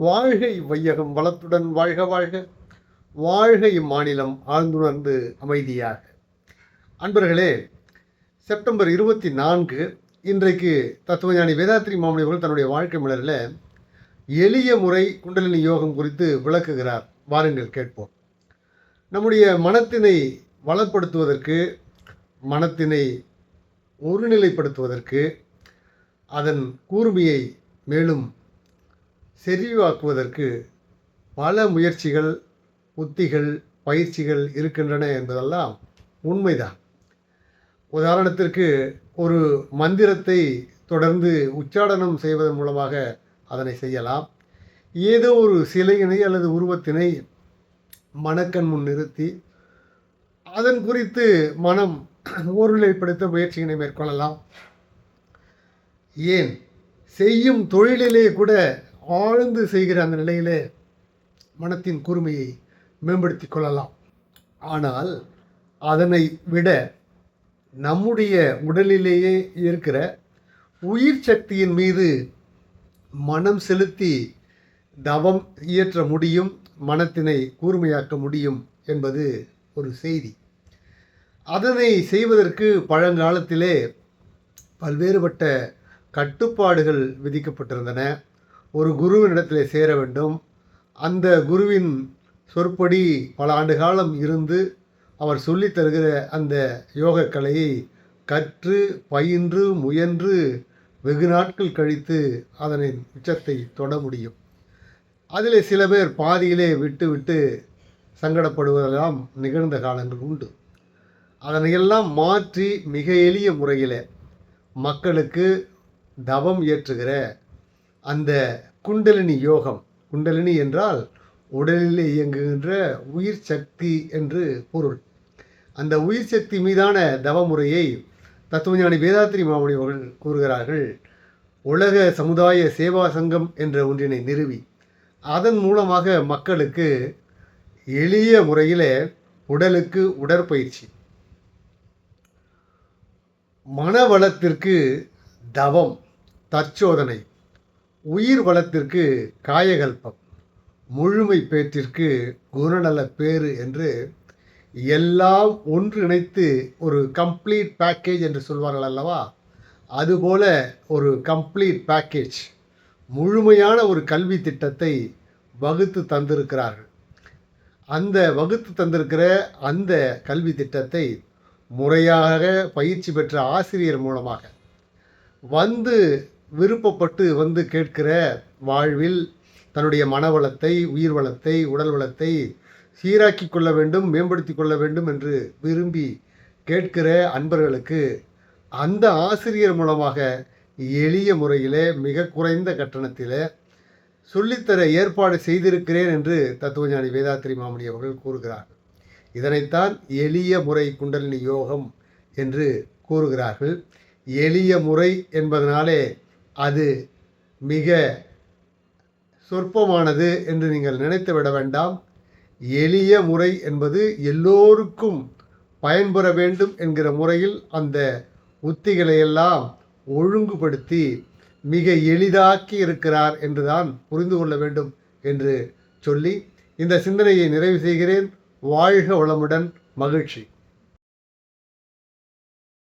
வாழ்கை வையகம் வளத்துடன் வாழ்க வாழ்க. வாழ்க இம்மாநிலம் ஆழ்ந்துணர்ந்து அமைதியாக. அன்பர்களே செப்டம்பர் இருபத்தி நான்கு இன்றைக்கு தத்துவஞானி வேதாத்ரி மாமணி அவர்கள் தன்னுடைய வாழ்க்கை மலரில் எளிய முறை குண்டலினி யோகம் குறித்து விளக்குகிறார். வாருங்கள் கேட்போம். நம்முடைய மனத்தினை வளப்படுத்துவதற்கு மனத்தினை ஒருநிலைப்படுத்துவதற்கு அதன் கூர்மையை மேலும் செறிவாக்குவதற்கு பல முயற்சிகள் உத்திகள் பயிற்சிகள் இருக்கின்றன என்பதெல்லாம் உண்மைதான். உதாரணத்திற்கு ஒரு மந்திரத்தை தொடர்ந்து உச்சாடனம் செய்வதன் மூலமாக அதனை செய்யலாம். ஏதோ ஒரு சிலையினை அல்லது உருவத்தினை மனக்கண் முன் நிறுத்தி அதன் குறித்து மனம் ஒருநிலைப்படுத்த முயற்சியினை மேற்கொள்ளலாம். ஏன்? செய்யும் தொழிலிலே கூட ஆழ்ந்து செய்கிற அந்த நிலையிலே மனத்தின் கூர்மையை மேம்படுத்தி கொள்ளலாம். ஆனால் அதனை விட நம்முடைய உடலிலேயே இருக்கிற உயிர் சக்தியின் மீது மனம் செலுத்தி தவம் இயற்ற முடியும் மனத்தினை கூர்மையாக்க முடியும் என்பது ஒரு செய்தி. அதனை செய்வதற்கு பழங்காலத்திலே பல்வேறுபட்ட கட்டுப்பாடுகள் விதிக்கப்பட்டிருந்தன. ஒரு குருவினிடத்தில் சேர வேண்டும். அந்த குருவின் சொற்படி பல ஆண்டு காலம் இருந்து அவர் சொல்லித் தருகிற அந்த யோக கலையை கற்று பயின்று முயன்று வெகு நாட்கள் கழித்து அதனின் உச்சத்தை தொட முடியும். அதில் சில பேர் பாதியிலே விட்டு விட்டு சங்கடப்படுவதெல்லாம் நிகழ்ந்த காலங்கள் உண்டு. அதனையெல்லாம் மாற்றி மிக எளிய முறையில் மக்களுக்கு தவம் இயற்றுகிற அந்த குண்டலினி யோகம். குண்டலினி என்றால் உடலில் இயங்குகின்ற உயிர் சக்தி என்று பொருள். அந்த உயிர் சக்தி மீதான தவமுறையை தத்துவஞானி வேதாத்திரி மாமணி அவர்கள் கூறுகிறார்கள். உலக சமுதாய சேவா சங்கம் என்ற ஒன்றினை நிறுவி. அதன் மூலமாக மக்களுக்கு எளிய முறையில் உடலுக்கு உடற்பயிற்சி. மனவளத்திற்கு தவம் தற்சோதனை. உயிர் வளத்திற்கு காயகல்பம் முழுமை பேற்றிற்கு குணநல பேறு என்று எல்லாம் ஒன்றிணைத்து ஒரு கம்ப்ளீட் பேக்கேஜ் என்று சொல்வார்கள் அல்லவா? அதுபோல ஒரு கம்ப்ளீட் பேக்கேஜ் முழுமையான ஒரு கல்வி திட்டத்தை வகுத்து தந்திருக்கிறார்கள். அந்த வகுத்து தந்திருக்கிற அந்த கல்வி திட்டத்தை முறையாக பயிற்சி பெற்ற ஆசிரியர் மூலமாக வந்து விருப்பப்பட்டு வந்து கேட்கிற வாழ்வில் தன்னுடைய மனவளத்தை உயிர் வளத்தை உடல் வளத்தை சீராக்கி கொள்ள வேண்டும் மேம்படுத்தி கொள்ள வேண்டும் என்று விரும்பி கேட்கிற அன்பர்களுக்கு அந்த ஆசிரியர் மூலமாக எளிய முறையிலே மிக குறைந்த கட்டணத்தில் சொல்லித்தர ஏற்பாடு செய்திருக்கிறேன் என்று தத்துவஞானி வேதாத்திரி மாமணி அவர்கள் கூறுகிறார். இதனைத்தான் எளிய முறை குண்டலினி யோகம் என்று கூறுகிறார்கள். எளிய முறை என்பதனாலே அது மிக சொற்பமானது என்று நீங்கள் நினைத்து விட வேண்டாம். எளிய முறை என்பது எல்லோருக்கும் பயன்பெற வேண்டும் என்கிற முறையில் அந்த உத்திகளை எல்லாம் ஒழுங்குபடுத்தி மிக எளிதாக்கி இருக்கிறார் என்றுதான் புரிந்து கொள்ள வேண்டும் என்று சொல்லி இந்த சிந்தனையை நிறைவு செய்கிறேன். வாழ்க வளமுடன் மகிழ்ச்சி.